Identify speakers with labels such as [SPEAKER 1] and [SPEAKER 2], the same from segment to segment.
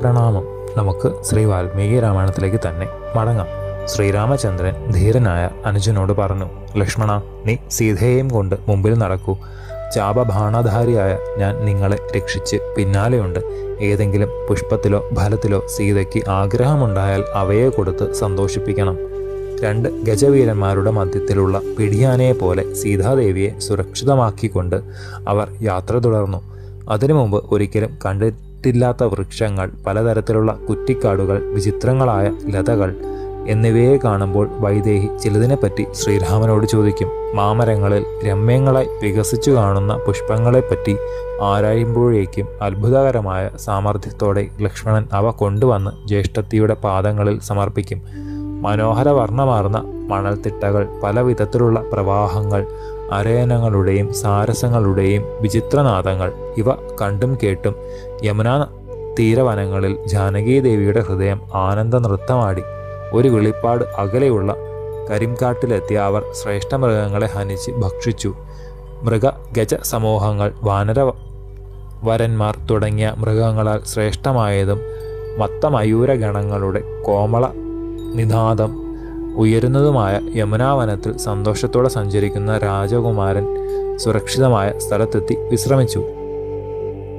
[SPEAKER 1] പ്രണാമം. നമുക്ക് ശ്രീ വാൽമീകി രാമായണത്തിലേക്ക് തന്നെ മടങ്ങാം. ശ്രീരാമചന്ദ്രൻ ധീരനായ അനുജനോട് പറഞ്ഞു ലക്ഷ്മണ നീ സീതയെയും കൊണ്ട് മുമ്പിൽ നടക്കൂ. ചാപബാണധാരിയായ ഞാൻ നിങ്ങളെ രക്ഷിച്ച് പിന്നാലെയുണ്ട്. ഏതെങ്കിലും പുഷ്പത്തിലോ ഫലത്തിലോ സീതയ്ക്ക് ആഗ്രഹമുണ്ടായാൽ അവയെ കൊടുത്ത് സന്തോഷിപ്പിക്കണം. രണ്ട് ഗജവീരന്മാരുടെ മധ്യത്തിലുള്ള പിടിയാനയെ പോലെ സീതാദേവിയെ സുരക്ഷിതമാക്കിക്കൊണ്ട് അവർ യാത്ര തുടർന്നു. അതിനു മുമ്പ് ഒരിക്കലും കണ്ടിട്ടില്ലാത്ത വൃക്ഷങ്ങൾ പലതരത്തിലുള്ള കുറ്റിക്കാടുകൾ വിചിത്രങ്ങളായ ലതകൾ എന്നിവയെ കാണുമ്പോൾ വൈദേഹി ചിലതിനെപ്പറ്റി ശ്രീരാമനോട് ചോദിക്കും. മാമരങ്ങളിൽ രമ്യങ്ങളായി വികസിച്ചു കാണുന്ന പുഷ്പങ്ങളെപ്പറ്റി ആരായുമ്പോഴേക്കും അത്ഭുതകരമായ സാമർഥ്യത്തോടെ ലക്ഷ്മണൻ അവ കൊണ്ടുവന്ന് ജ്യേഷ്ഠത്തിയുടെ പാദങ്ങളിൽ സമർപ്പിക്കും. മനോഹര വർണമാർന്ന മണൽത്തിട്ടകൾ പല വിധത്തിലുള്ള പ്രവാഹങ്ങൾ അരയനങ്ങളുടെയും സാരസങ്ങളുടെയും വിചിത്രനാദങ്ങൾ ഇവ കണ്ടും കേട്ടും യമുനാ തീരവനങ്ങളിൽ ജാനകീദേവിയുടെ ഹൃദയം ആനന്ദ നൃത്തമാടി ഒരു വിളിപ്പാട് അകലെയുള്ള കരിംകാട്ടിലെത്തിയ അവർ ശ്രേഷ്ഠ മൃഗങ്ങളെ ഹനിച്ച് ഭക്ഷിച്ചു. മൃഗ ഗജ സമൂഹങ്ങൾ വാനര വരന്മാർ തുടങ്ങിയ മൃഗങ്ങളാൽ ശ്രേഷ്ഠമായതും മത്തമയൂരഗണങ്ങളുടെ കോമള നിനാദം ഉയരുന്നതുമായ യമുനാവനത്തിൽ സന്തോഷത്തോടെ സഞ്ചരിക്കുന്ന രാജകുമാരൻ സുരക്ഷിതമായ സ്ഥലത്തെത്തി വിശ്രമിച്ചു.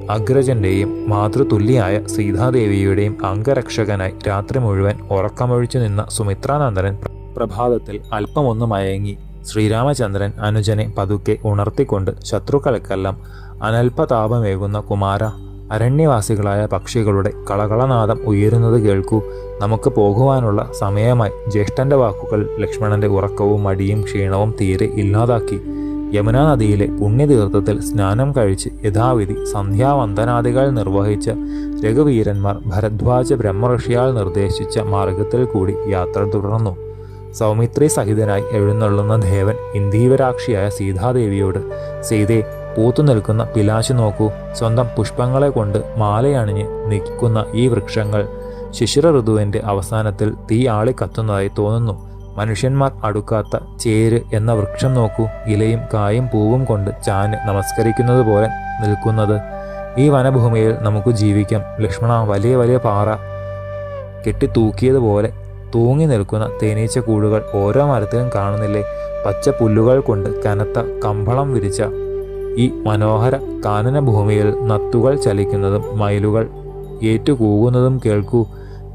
[SPEAKER 1] അഗ്രജന്റെയും മാതൃതുല്യായ സീതാദേവിയുടെയും അംഗരക്ഷകനായി രാത്രി മുഴുവൻ ഉറക്കമൊഴിച്ചു നിന്ന സുമിത്രാനന്ദനൻ പ്രഭാതത്തിൽ അല്പമൊന്ന് മയങ്ങി ശ്രീരാമചന്ദ്രൻ അനുജനെ പതുക്കെ ഉണർത്തിക്കൊണ്ട് ശത്രുക്കൾക്കെല്ലാം അനൽപതാപമേകുന്ന കുമാര അരണ്യവാസികളായ പക്ഷികളുടെ കളകളനാദം ഉയരുന്നത് കേൾക്കൂ. നമുക്ക് പോകുവാനുള്ള സമയമായി ജ്യേഷ്ഠന്റെ വാക്കുകൾ ലക്ഷ്മണന്റെ ഉറക്കവും മടിയും ക്ഷീണവും തീരെ ഇല്ലാതാക്കി. യമുനാ നദിയിലെ പുണ്യതീർത്ഥത്തിൽ സ്നാനം കഴിച്ച് യഥാവിധി സന്ധ്യാവന്ദനാദികൾ നിർവഹിച്ച രഘുവീരന്മാർ ഭരദ്വാജ ബ്രഹ്മഋഷിയാൽ നിർദ്ദേശിച്ച മാർഗത്തിൽ കൂടി യാത്ര തുടർന്നു. സൗമിത്രി സഹിതനായി എഴുന്നള്ളുന്ന ദേവൻ ഇന്ദീവരാക്ഷിയായ സീതാദേവിയോട് സീതയെ പൂത്തു നിൽക്കുന്ന പിലാശ് നോക്കൂ. സ്വന്തം പുഷ്പങ്ങളെ കൊണ്ട് മാലയണിഞ്ഞ് നിൽക്കുന്ന ഈ വൃക്ഷങ്ങൾ ശിശിര ഋതുവിന്റെ അവസാനത്തിൽ തീ ആളി കത്തുന്നതായി തോന്നുന്നു. മനുഷ്യന്മാർ അടുക്കാത്ത ചേര് എന്ന വൃക്ഷം നോക്കൂ. ഇലയും കായും പൂവും കൊണ്ട് ചാന് നമസ്കരിക്കുന്നത് പോലെ നിൽക്കുന്നത്. ഈ വനഭൂമിയിൽ നമുക്ക് ജീവിക്കാം. ലക്ഷ്മണ വലിയ വലിയ പാറ കെട്ടിത്തൂക്കിയതുപോലെ തൂങ്ങി നിൽക്കുന്ന തേനീച്ച കൂടുകൾ ഓരോ മരത്തിലും കാണുന്നില്ലേ? പച്ച പുല്ലുകൾ കൊണ്ട് കനത്ത കമ്പളം വിരിച്ച ഈ മനോഹര കാനന ഭൂമിയിൽ നത്തുകൾ ചലിക്കുന്നതും മയിലുകൾ ഏറ്റുകൂകുന്നതും കേൾക്കൂ.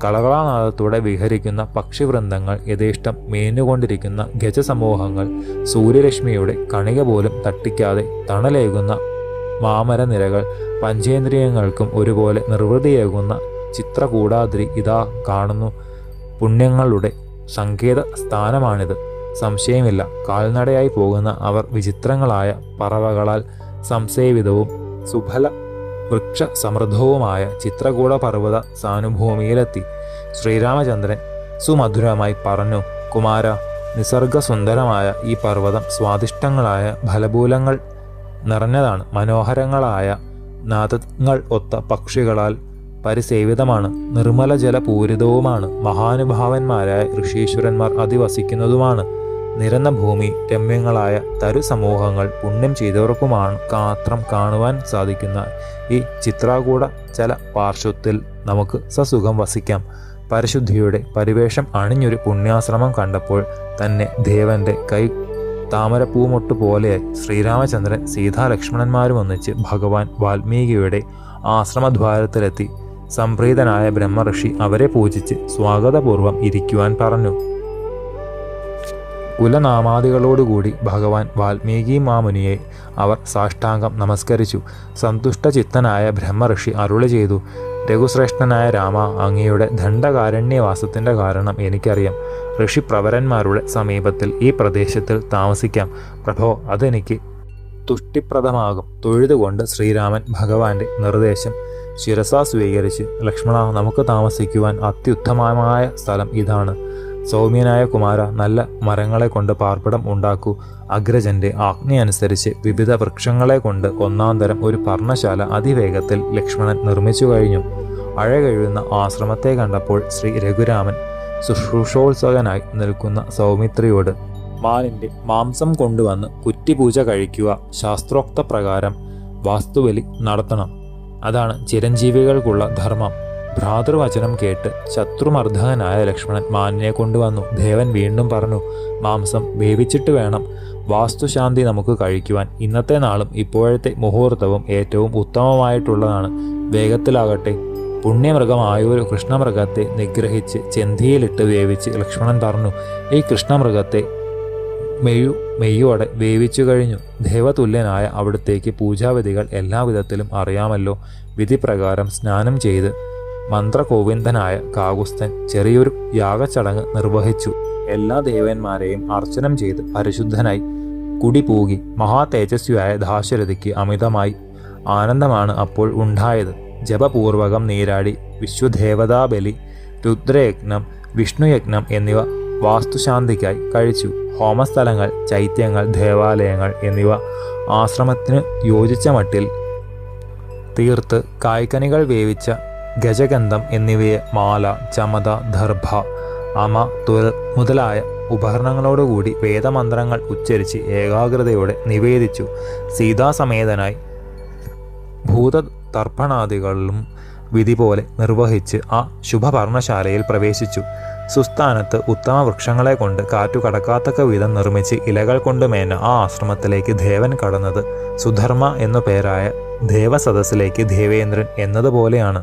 [SPEAKER 1] കളകളാനാദത്തോടെ വിഹരിക്കുന്ന പക്ഷിവൃന്ദങ്ങൾ യഥേഷ്ടം മേഞ്ഞുകൊണ്ടിരിക്കുന്ന ഗജസമൂഹങ്ങൾ സൂര്യരശ്മിയുടെ കണിക പോലും തട്ടിക്കാതെ തണലേകുന്ന മാമര നിരകൾ പഞ്ചേന്ദ്രിയങ്ങൾക്കും ഒരുപോലെ നിർവൃതിയേകുന്ന ചിത്രകൂടാദ്രി ഇതാ കാണുന്നു. പുണ്യങ്ങളുടെ സങ്കേത സ്ഥാനമാണിത് സംശയമില്ല. കാൽനടയായി പോകുന്ന അവർ വിചിത്രങ്ങളായ പറവകളാൽ സംശയവിധവും സുഫല വൃക്ഷ സമൃദ്ധവുമായ ചിത്രകൂട പർവത സാനുഭൂമിയിലെത്തി. ശ്രീരാമചന്ദ്രൻ സുമധുരമായി പറഞ്ഞു കുമാര നിസർഗസുന്ദരമായ ഈ പർവതം സ്വാദിഷ്ടങ്ങളായ ഫലഭൂലങ്ങൾ നിറഞ്ഞതാണ്. മനോഹരങ്ങളായ നാദങ്ങൾ ഒത്ത പക്ഷികളാൽ പരിസേവിതമാണ്. നിർമ്മല ജലപൂരിതവുമാണ് മഹാനുഭാവന്മാരായ ഋഷീശ്വരന്മാർ അധിവസിക്കുന്നതുമാണ്. നിരന്ന ഭൂമി രമ്യങ്ങളായ തരു സമൂഹങ്ങൾ പുണ്യം ചെയ്തവർക്കുമാണ് മാത്രം കാണുവാൻ സാധിക്കുന്ന ഈ ചിത്രാകൂട ചല പാർശ്വത്തിൽ നമുക്ക് സസുഖം വസിക്കാം. പരിശുദ്ധിയുടെ പരിവേഷം അണിഞ്ഞൊരു പുണ്യാശ്രമം കണ്ടപ്പോൾ തന്നെ ദേവന്റെ കൈ താമരപ്പൂമൊട്ട് പോലെ ശ്രീരാമചന്ദ്രൻ സീതാലക്ഷ്മണന്മാരും ഒന്നിച്ച് ഭഗവാൻ വാൽമീകിയുടെ ആശ്രമദ്വാരത്തിലെത്തി. സംപ്രീതനായ ബ്രഹ്മഋഷി അവരെ പൂജിച്ച് സ്വാഗതപൂർവം ഇരിക്കുവാൻ പറഞ്ഞു. കുലനാമാദികളോടുകൂടി ഭഗവാൻ വാൽമീകി മാമുനിയെ അവർ സാഷ്ടാംഗം നമസ്കരിച്ചു. സന്തുഷ്ടചിത്തനായ ബ്രഹ്മഋഷി അരുളി ചെയ്തു രഘുശ്രേഷ്ഠനായ രാമ അങ്ങയുടെ ദണ്ഡകാരണ്യവാസത്തിന്റെ കാരണം എനിക്കറിയാം. ഋഷിപ്രവരന്മാരുടെ സമീപത്തിൽ ഈ പ്രദേശത്തിൽ താമസിക്കാം. പ്രഭോ അതെനിക്ക് തുഷ്ടിപ്രദമാകും. തൊഴുതുകൊണ്ട് ശ്രീരാമൻ ഭഗവാന്റെ നിർദ്ദേശം ശിരസ സ്വീകരിച്ച് ലക്ഷ്മണ നമുക്ക് താമസിക്കുവാൻ അത്യുത്തമമായ സ്ഥലം ഇതാണ്. സൗമ്യനായ കുമാര നല്ല മരങ്ങളെ കൊണ്ട് പാർപ്പിടം ഉണ്ടാക്കൂ. അഗ്രജന്റെ ആജ്ഞയനുസരിച്ച് വിവിധ വൃക്ഷങ്ങളെ കൊണ്ട് ഒന്നാം തരം ഒരു പർണശാല അതിവേഗത്തിൽ ലക്ഷ്മണൻ നിർമ്മിച്ചു കഴിഞ്ഞു. അഴകഴുന്ന ആശ്രമത്തെ കണ്ടപ്പോൾ ശ്രീ രഘുരാമൻ ശുശ്രൂഷോത്സവനായി നിൽക്കുന്ന സൗമിത്രിയോട് മാനിന്റെ മാംസം കൊണ്ടുവന്ന് കുറ്റിപൂജ കഴിക്കുക ശാസ്ത്രോക്ത പ്രകാരം വാസ്തുവലി നടത്തണം. അതാണ് ചിരഞ്ജീവികൾക്കുള്ള ധർമ്മം. ഭ്രാതൃവചനം കേട്ട് ശത്രുമർദ്ധകനായ ലക്ഷ്മണൻ മാനിനെ കൊണ്ടുവന്നു. ദേവൻ വീണ്ടും പറഞ്ഞു മാംസം വേവിച്ചിട്ട് വേണം. വാസ്തുശാന്തി നമുക്ക് കഴിക്കുവാൻ. ഇന്നത്തെ നാളും ഇപ്പോഴത്തെ മുഹൂർത്തവും ഏറ്റവും ഉത്തമമായിട്ടുള്ളതാണ്. വേഗത്തിലാകട്ടെ. പുണ്യമൃഗമായൊരു കൃഷ്ണമൃഗത്തെ നിഗ്രഹിച്ച് ചെന്തിയിലിട്ട് വേവിച്ച് ലക്ഷ്മണൻ പറഞ്ഞു ഈ കൃഷ്ണമൃഗത്തെ മെയ്യു മെയ്യോടെ വേവിച്ചു കഴിഞ്ഞു. ദേവതുല്യനായ അവിടുത്തേക്ക് പൂജാവിധികൾ എല്ലാവിധത്തിലും അറിയാമല്ലോ. വിധിപ്രകാരം സ്നാനം ചെയ്ത് മന്ത്രകോവിന്ദനായ കാകുസ്തൻ ചെറിയൊരു യാഗച്ചടങ്ങ് നിർവഹിച്ചു. എല്ലാ ദേവന്മാരെയും അർച്ചനം ചെയ്ത് പരിശുദ്ധനായി കുടിപൂകി മഹാതേജസ്വിയായ ദാശരഥിക്ക് അമിതമായി ആനന്ദമാണ് അപ്പോൾ ഉണ്ടായത്. ജപപൂർവകം നീരാടി വിശ്വദേവതാബലി രുദ്രയജ്ഞം വിഷ്ണുയജ്ഞം എന്നിവ വാസ്തുശാന്തിക്കായി കഴിച്ചു. ഹോമസ്ഥലങ്ങൾ ചൈത്യങ്ങൾ ദേവാലയങ്ങൾ എന്നിവ ആശ്രമത്തിന് യോജിച്ച മട്ടിൽ തീർത്ത് കായ്ക്കനികൾ വേവിച്ച ഗജഗന്ധം എന്നിവയെ മാല ചമത ദർഭ അമ തുൽ മുതലായ ഉപകരണങ്ങളോടുകൂടി വേദമന്ത്രങ്ങൾ ഉച്ചരിച്ച് ഏകാഗ്രതയോടെ നിവേദിച്ചു. സീതാസമേതനായി ഭൂതതർപ്പണാദികളിലും വിധി പോലെ നിർവഹിച്ച് ആ ശുഭപർണശാലയിൽ പ്രവേശിച്ചു. സുസ്ഥാനത്ത് ഉത്തമ വൃക്ഷങ്ങളെ കൊണ്ട് കാറ്റു കടക്കാത്തക്ക വിധം നിർമ്മിച്ച് ഇലകൾ കൊണ്ട് മേന ആ ആശ്രമത്തിലേക്ക് ദേവൻ കടന്നത് സുധർമ്മ എന്നു പേരായ ദേവസദസ്സിലേക്ക് ദേവേന്ദ്രൻ എന്നതുപോലെയാണ്.